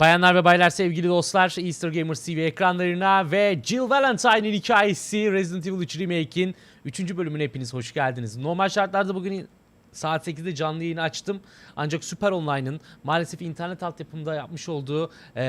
Bayanlar ve baylar sevgili dostlar Easter Gamers TV ekranlarına ve Jill Valentine'in hikayesi Resident Evil 3 Remake'in 3. bölümüne hepiniz hoş geldiniz. Normal şartlarda bugün saat 8'de canlı yayını açtım. Ancak Süper Online'ın maalesef internet altyapımda yapmış olduğu eee,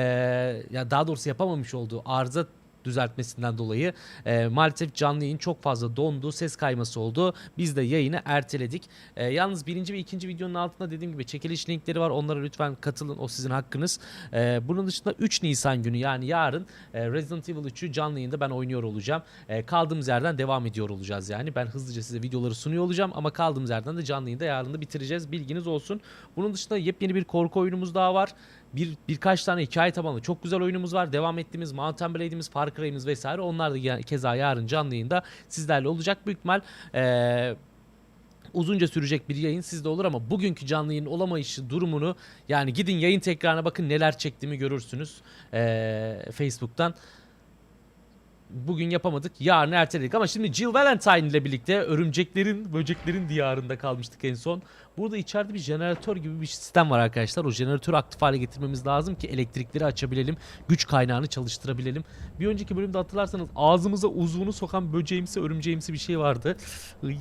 ya daha doğrusu yapamamış olduğu arıza düzeltmesinden dolayı e, maalesef canlı yayın çok fazla dondu, ses kayması oldu. Biz de yayını erteledik. E, yalnız birinci ve ikinci videonun altında dediğim gibi çekiliş linkleri var. Onlara lütfen katılın. O sizin hakkınız. E, bunun dışında 3 Nisan günü yani yarın e, Resident Evil 3'ü canlı yayında ben oynuyor olacağım. E, kaldığımız yerden devam ediyor olacağız yani. Ben hızlıca size videoları sunuyor olacağım ama kaldığımız yerden de canlı yayında yarın da bitireceğiz. Bilginiz olsun. Bunun dışında yepyeni bir korku oyunumuz daha var bir birkaç tane hikaye tabanlı çok güzel oyunumuz var. Devam ettiğimiz Mountain Blade'imiz, Far Cry'imiz vesaire onlar da ya- keza yarın canlı yayında sizlerle olacak. Büyük ihtimal eee, uzunca sürecek bir yayın sizde olur ama bugünkü canlı yayın olamayışı durumunu yani gidin yayın tekrarına bakın neler çektiğimi görürsünüz eee, Facebook'tan. Bugün yapamadık. Yarın erteledik ama şimdi Jill Valentine ile birlikte örümceklerin, böceklerin diyarında kalmıştık en son. Burada içeride bir jeneratör gibi bir sistem var arkadaşlar. O jeneratörü aktif hale getirmemiz lazım ki elektrikleri açabilelim. Güç kaynağını çalıştırabilelim. Bir önceki bölümde hatırlarsanız ağzımıza uzvunu sokan böceğimsi, örümceğimsi bir şey vardı. Iy.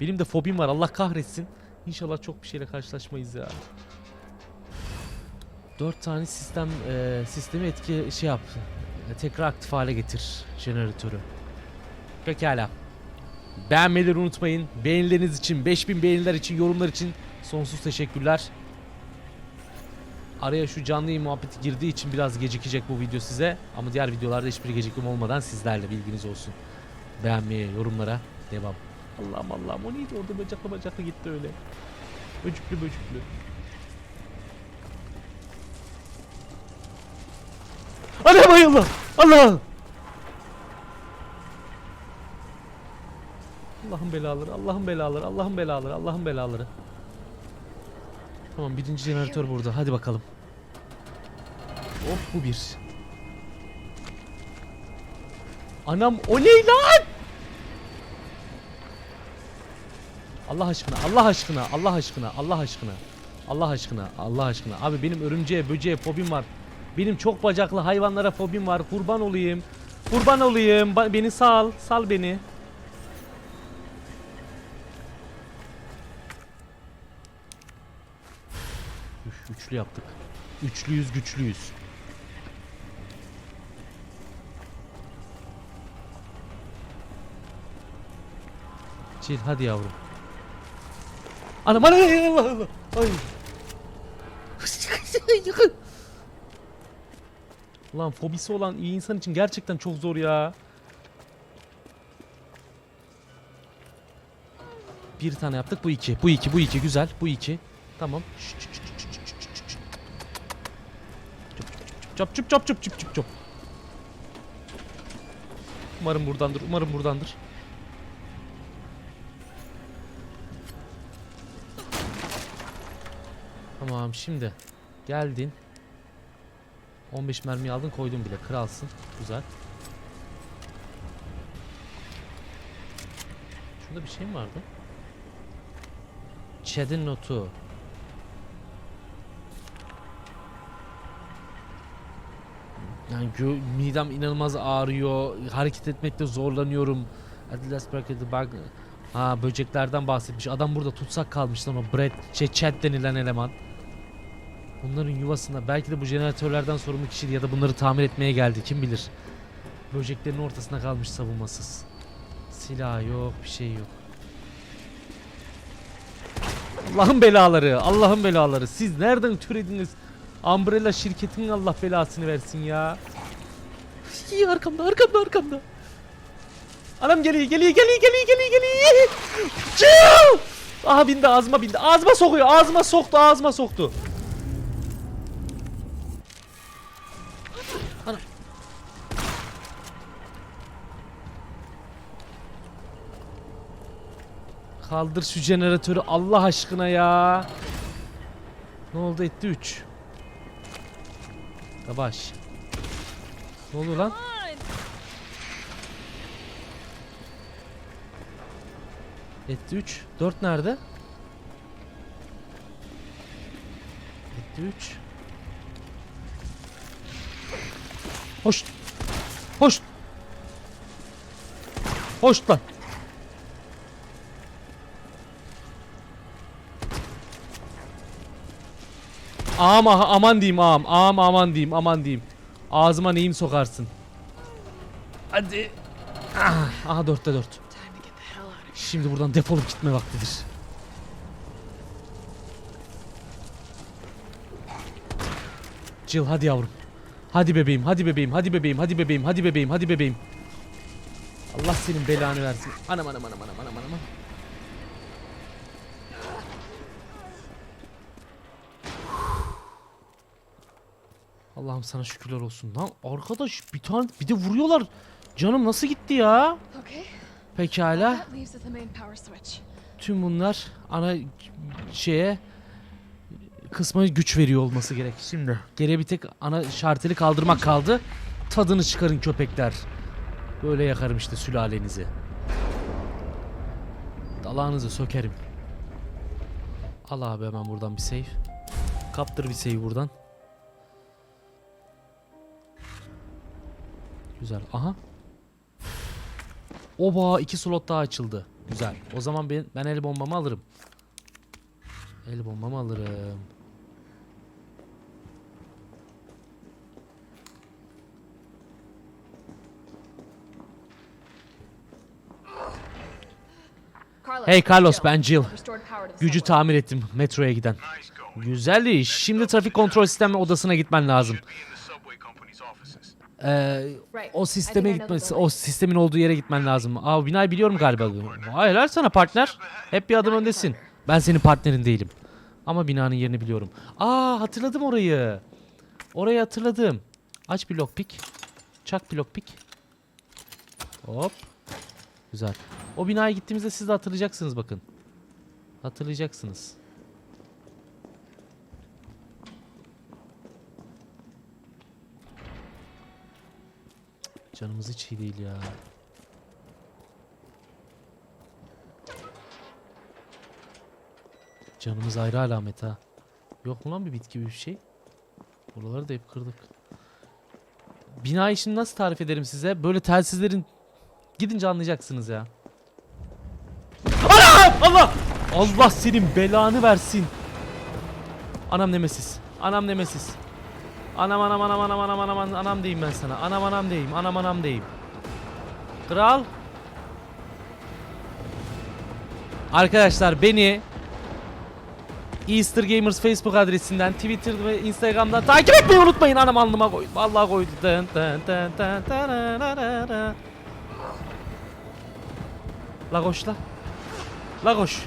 Benim de fobim var Allah kahretsin. İnşallah çok bir şeyle karşılaşmayız ya. Dört tane sistem e, sistemi etki şey yap. E, Tekrar aktif hale getir jeneratörü. Pekala. Beğenmeleri unutmayın. Beğenileriniz için, 5000 beğeniler için, yorumlar için sonsuz teşekkürler. Araya şu canlı yayın muhabbeti girdiği için biraz gecikecek bu video size. Ama diğer videolarda hiçbir gecikme olmadan sizlerle bilginiz olsun. Beğenmeye, yorumlara devam. Allah'ım Allah'ım o neydi orada bacaklı bacaklı gitti öyle. Böcüklü böcüklü. Ana bayıldı. Allah. Allah'ın belaları, Allah'ın belaları, Allah'ın belaları, Allah'ın belaları. Tamam birinci jeneratör burada. Hadi bakalım. Hop bu bir. Anam o ne lan? Allah aşkına, Allah aşkına, Allah aşkına, Allah aşkına. Allah aşkına, Allah aşkına. Abi benim örümceğe, böceğe fobim var. Benim çok bacaklı hayvanlara fobim var. Kurban olayım. Kurban olayım. Ba- beni sal, sal beni. Üf, üçlü yaptık. Üçlüyüz, güçlüyüz. Çil hadi yavrum. Anam anam Allah Allah. Ay. Ulan fobisi olan iyi insan için gerçekten çok zor ya. Bir tane yaptık bu iki. Bu iki bu iki güzel. Bu iki. Tamam. Çop çop çop çop çop çop çop. Umarım buradandır. Umarım buradandır. Tamam şimdi geldin. 15 mermi aldın koydun bile. Kralsın. Güzel. Şurada bir şey mi vardı? Chad'in notu. Yani midem inanılmaz ağrıyor. Hareket etmekte zorlanıyorum. Adidas bracket'i bak. Ha böceklerden bahsetmiş. Adam burada tutsak kalmış lan o Brad şey Chad denilen eleman. Bunların yuvasında belki de bu jeneratörlerden sorumlu kişiydi ya da bunları tamir etmeye geldi kim bilir. Böceklerin ortasına kalmış savunmasız. Silah yok, bir şey yok. Allah'ın belaları, Allah'ın belaları. Siz nereden türediniz? Umbrella şirketinin Allah belasını versin ya. İyi arkamda, arkamda, arkamda. Anam geliyor, geliyor, geliyor, geliyor, geliyor, geliyor. Aha bindi, ağzıma bindi. Ağzıma sokuyor, ağzıma soktu, ağzıma soktu. Ana. Kaldır şu jeneratörü Allah aşkına ya. Ne oldu etti 3. Yavaş. Ne oluyor lan? Etti 3. 4 nerede? Etti 3. Hoş. Hoş. Hoş lan. Ama aman diyeyim ağam. Ağam aman diyeyim aman diyeyim. Ağzıma neyim sokarsın. Hadi. Ah, aha dörtte dört. Şimdi buradan defolup gitme vaktidir. Jill hadi yavrum. Hadi bebeğim, hadi bebeğim, hadi bebeğim, hadi bebeğim, hadi bebeğim, hadi bebeğim. Allah senin belanı versin. Anam anam anam anam anam anam. Allah'ım sana şükürler olsun. Lan arkadaş bir tane bir de vuruyorlar. Canım nasıl gitti ya? Okay, Pekala. Tüm bunlar ana şeye kısma güç veriyor olması gerek. Şimdi geriye bir tek ana şarteli kaldırmak kaldı. Tadını çıkarın köpekler. Böyle yakarım işte sülalenizi. Dalağınızı sökerim. Al abi hemen buradan bir save. Kaptır bir save buradan. Güzel. Aha. Oba iki slot daha açıldı. Güzel. O zaman ben, ben el bombamı alırım. El bombamı alırım. Hey Carlos ben Jill. Gücü tamir ettim metroya giden. Güzel iş. Şimdi trafik kontrol sistemi odasına gitmen lazım. Ee, o sisteme gitmesi, o sistemin olduğu yere gitmen lazım. Aa binayı biliyorum galiba. Hayır sana partner. Hep bir adım öndesin. Ben senin partnerin değilim. Ama binanın yerini biliyorum. Aa hatırladım orayı. Orayı hatırladım. Aç bir lockpick. Çak bir lockpick. Hop. Güzel. O binaya gittiğimizde siz de hatırlayacaksınız bakın. Hatırlayacaksınız. Canımız hiç iyi değil ya. Canımız ayrı alamet ha. Yok mu lan bir bitki bir şey? Buraları da hep kırdık. Bina işini nasıl tarif ederim size? Böyle telsizlerin gidince anlayacaksınız ya. Allah! Allah senin belanı versin. Anam nemesis. Anam nemesis. Anam anam anam anam anam anam anam anam diyeyim ben sana. Anam anam diyeyim. Anam anam diyeyim. Kral. Arkadaşlar beni Easter Gamers Facebook adresinden, Twitter ve Instagram'dan takip etmeyi unutmayın. Anam alnıma koydu. Vallahi koydu. Tın tın tın tın tararara. La koş la. La koş.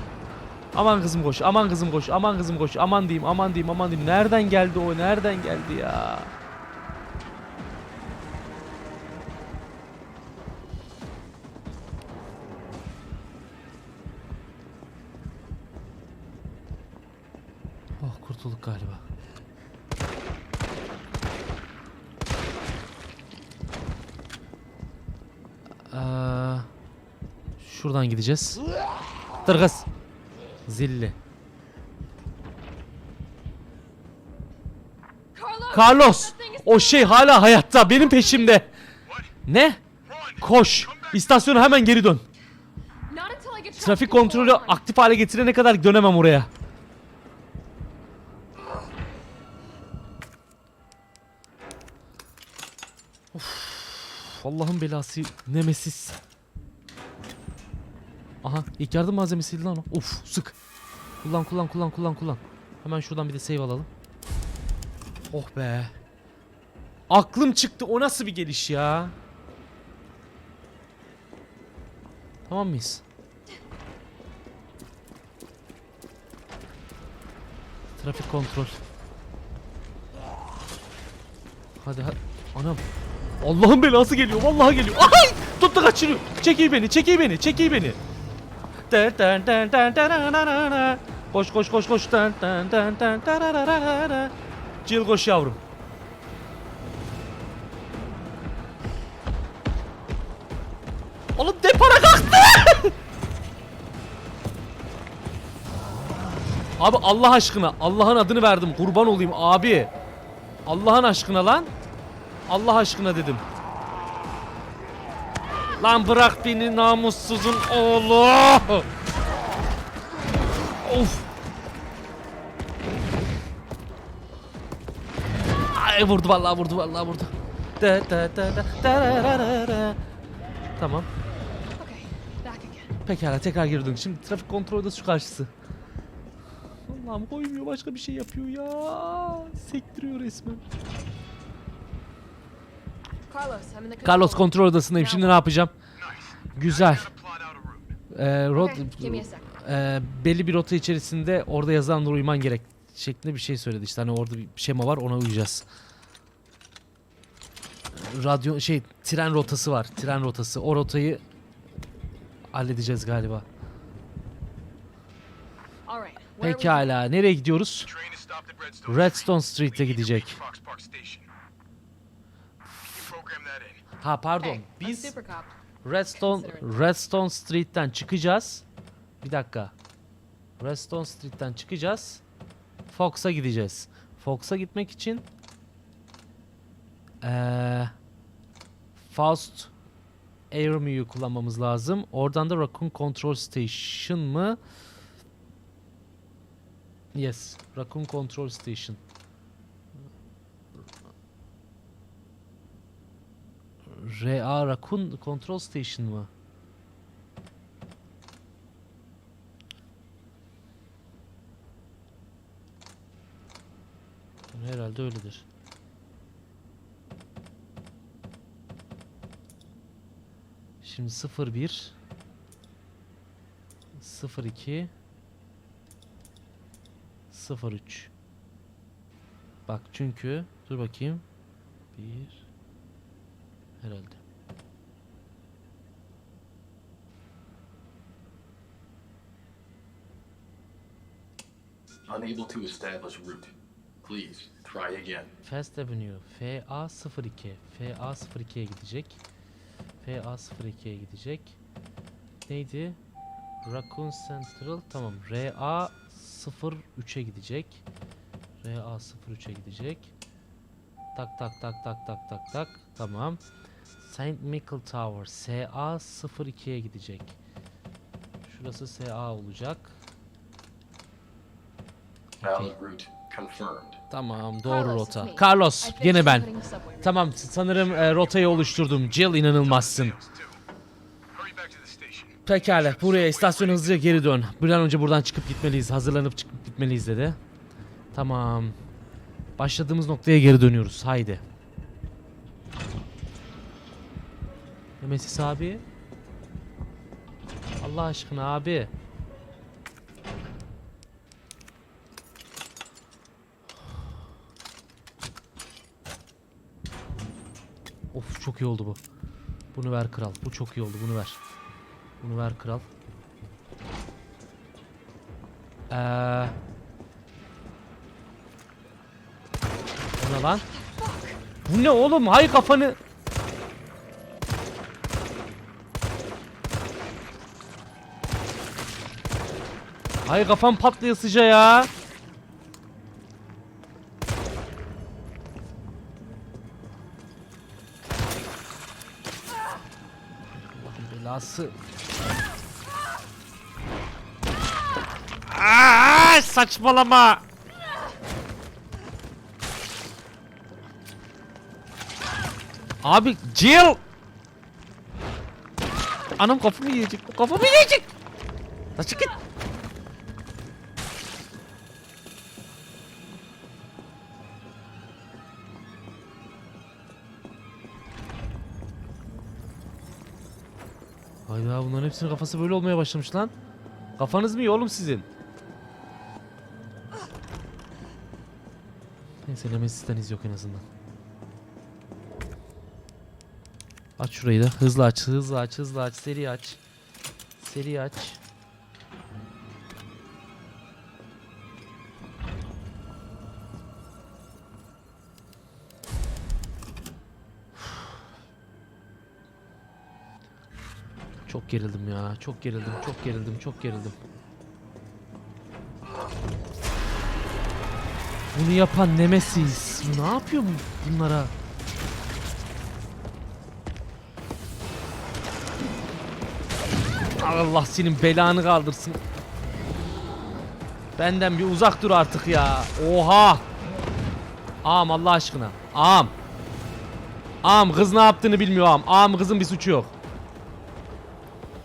Aman kızım koş, aman kızım koş, aman kızım koş, aman diyeyim, aman diyeyim, aman diyeyim. Nereden geldi o, nereden geldi ya? Oh kurtulduk galiba. Aa, şuradan gideceğiz. Tırgız. Zilli. Carlos! O şey hala hayatta benim peşimde. Ne? Koş. İstasyona hemen geri dön. Trafik kontrolü aktif hale getirene kadar dönemem oraya. Of, Allah'ın belası Nemesis. Aha ilk yardım malzemesiydi lan o. Uf sık. Kullan kullan kullan kullan kullan. Hemen şuradan bir de save alalım. Oh be. Aklım çıktı. O nasıl bir geliş ya? Tamam mıyız? Trafik kontrol. Hadi hadi. Anam. Allah'ın belası geliyor. Vallahi geliyor. Ay! Tuttu kaçırıyor. Çekiyor beni. Çekiyor beni. Çekiyor beni. Koş koş koş koş. Tın tın tın tın tararara. Jill koş yavrum. Oğlum depara kalktı. Abi Allah aşkına Allah'ın adını verdim kurban olayım abi. Allah'ın aşkına lan. Allah aşkına dedim. Lan bırak beni namussuzun oğlu. Of. Ay vurdu vallahi vurdu vallahi vurdu. Da da da da da da da da. Tamam. Pekala tekrar geri dön. Şimdi trafik kontrol odası şu karşısı. Allah'ım koymuyor başka bir şey yapıyor ya. Sektiriyor resmen. Carlos, kontrol odasındayım. Şimdi ne yapacağım? Güzel. Ee, rot, e, belli bir rota içerisinde orada yazılanlara uyman gerek şeklinde bir şey söyledi işte hani orada bir şema var ona uyacağız. Radyo şey tren rotası var tren rotası o rotayı halledeceğiz galiba. Pekala nereye gidiyoruz? Redstone. Redstone Street. Street'e gidecek. Ha pardon Hey, biz. Redstone Redstone Street'ten çıkacağız. Bir dakika. Redstone Street'ten çıkacağız. Fox'a gideceğiz. Fox'a gitmek için eee Faust Aeromu'yu kullanmamız lazım. Oradan da Raccoon Control Station mı? Yes. Raccoon Control Station. RA Raccoon Control Station mı? Herhalde öyledir. Şimdi 01 02 03 Bak çünkü dur bakayım 1 herhalde. Unable to establish route. Please try again. Fast Avenue FA02 FA02'ye gidecek. FA02'ye gidecek. Neydi? Raccoon Central tamam. RA03'e gidecek. RA03'e gidecek. Tak tak tak tak tak tak tak. Tamam. Saint Michael Tower SA02'ye gidecek. Şurası SA olacak. Confirmed. Tamam doğru rota. Carlos yine ben. Tamam sanırım e, rotayı oluşturdum. Jill inanılmazsın. Pekala buraya istasyona hızlıca geri dön. Bir an önce buradan çıkıp gitmeliyiz. Hazırlanıp çıkıp gitmeliyiz dedi. Tamam. Başladığımız noktaya geri dönüyoruz. Haydi. Nemesis abi. Allah aşkına abi. Of çok iyi oldu bu. Bunu ver kral. Bu çok iyi oldu. Bunu ver. Bunu ver kral. Eee... O ne lan? Bu ne oğlum? Hay kafanı. Hay kafam patlayasıca ya. Allah'ın belası. Aa, saçmalama. Abi Jill. Anam kafamı yiyecek. Kafamı yiyecek. La çık git. Hayda bunların hepsinin kafası böyle olmaya başlamış lan. Kafanız mı iyi oğlum sizin? Neyse Nemesis'ten iz yok en azından. Aç şurayı da. Hızlı aç, hızlı aç, hızlı aç, seri aç. Seri aç. Çok gerildim ya. Çok gerildim. Çok gerildim. Çok gerildim. Bunu yapan Nemesis. Ne yapıyor bu bunlara? Allah senin belanı kaldırsın. Benden bir uzak dur artık ya. Oha. Ağam Allah aşkına. Ağam. Ağam kız ne yaptığını bilmiyor ağam. Ağam kızın bir suçu yok.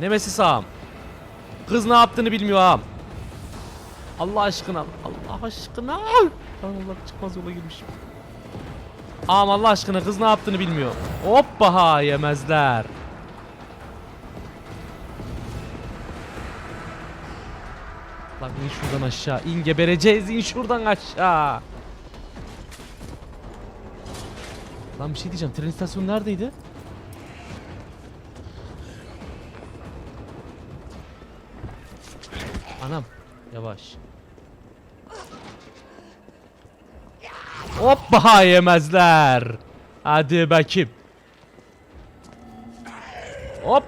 Nemesis ağam. Kız ne yaptığını bilmiyor ağam. Allah aşkına. Allah aşkına. Allah çıkmaz yola girmişim. Ağam Allah aşkına kız ne yaptığını bilmiyor. Hoppa ha yemezler. Lan in şuradan aşağı. İn gebereceğiz. in şuradan aşağı. Lan bir şey diyeceğim. Tren istasyonu neredeydi? Anam. Yavaş. Hoppa yemezler. Hadi bakayım. Hop.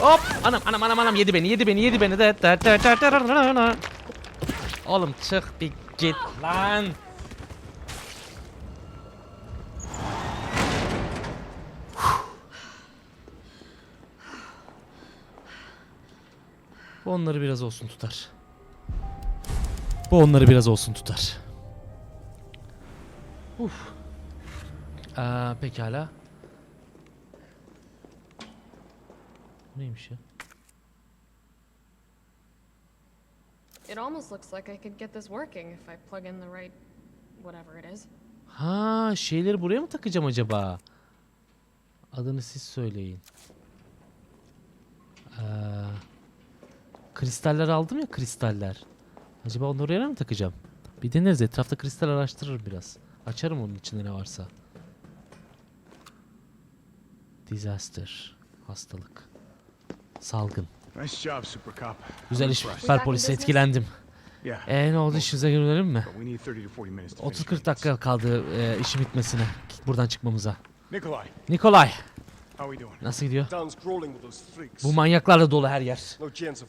Hop. Anam anam anam anam yedi beni yedi beni yedi beni. Da. Oğlum çık bir git lan. Bu onları biraz olsun tutar. Bu onları biraz olsun tutar. Uf. Aa, pekala. Neymiş ya? It almost looks like I could get this working if I plug in the right whatever it is. Ha, şeyleri buraya mı takacağım acaba? Adını siz söyleyin. Ee, kristaller aldım ya kristaller. Acaba onları oraya mı takacağım? Bir deneriz etrafta kristal araştırırım biraz. Açarım onun içinde ne varsa. Disaster. Hastalık. Salgın. Güzel iş süper polis etkilendim. Yeah. Ee ne oldu işinize görelim mi? But we need 30 to 40 minutes to finish 30-40 maintenance. dakika kaldı e, işin bitmesine. Buradan çıkmamıza. Nikolay doing? Nasıl gidiyor? Town's crawling with those freaks. Bu manyaklarla dolu her yer.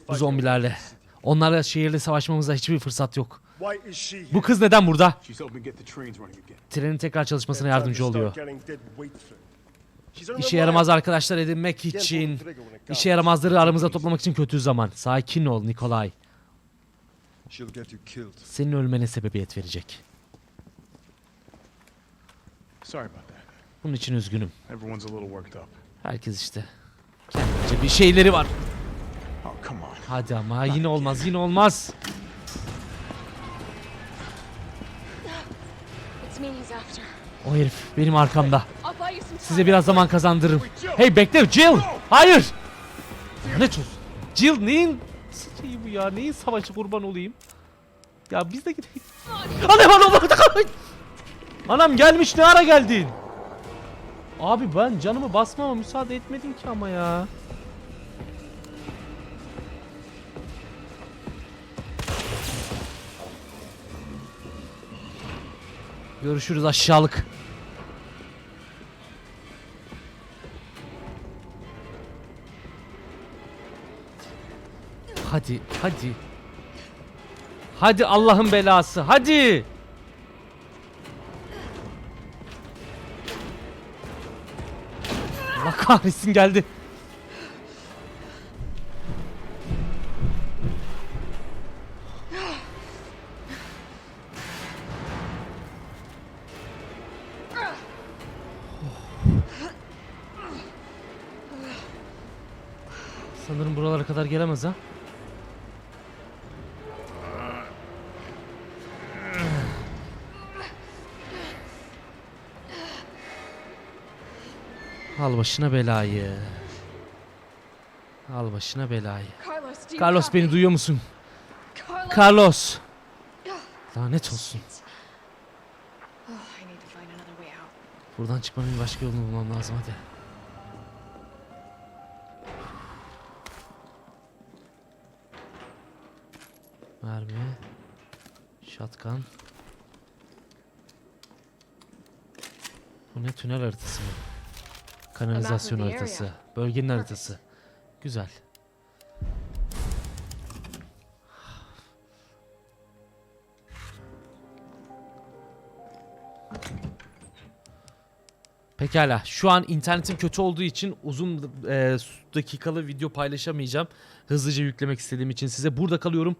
Bu zombilerle. Onlarla şehirle savaşmamıza hiçbir fırsat yok. Why is she here? Bu kız neden burada? She's helping get the trains running again. Trenin tekrar çalışmasına yardımcı oluyor. İşe the yaramaz arkadaşlar edinmek için, işe yaramazları aramıza toplamak için kötü zaman. Sakin ol Nikolay. Senin ölmene sebebiyet verecek. Sorry about that. Bunun için üzgünüm. Herkes işte. Kendince bir şeyleri var. Oh. Hadi ama yine olmaz yine olmaz. O herif benim arkamda. Size biraz zaman kazandırırım. Hey bekle Jill! Hayır! Ne çok? Jill neyin şeyi bu ya? Neyin savaşı kurban olayım? Ya biz de gidelim. Anam anam! Anam gelmiş ne ara geldin? Abi ben canımı basmama müsaade etmedin ki ama ya. Görüşürüz aşağılık. Hadi, hadi. Hadi Allah'ın belası, hadi. Kahretsin geldi. Sanırım buralara kadar gelemez ha. Al başına belayı. Al başına belayı. Carlos, beni duyuyor musun? Carlos. Lanet olsun. Oh. Buradan çıkmanın başka yolunu bulmam lazım hadi. Mermi. Shotgun. Bu ne tünel haritası mı? Kanalizasyon haritası. Bölgenin haritası. Güzel. Pekala. Şu an internetim kötü olduğu için uzun e, dakikalı video paylaşamayacağım. Hızlıca yüklemek istediğim için size burada kalıyorum.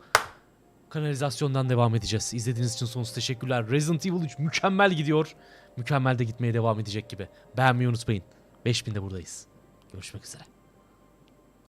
Kanalizasyondan devam edeceğiz. İzlediğiniz için sonsuz teşekkürler. Resident Evil 3 mükemmel gidiyor. Mükemmel de gitmeye devam edecek gibi. Beğenmeyi unutmayın. 5000'de buradayız. Görüşmek üzere.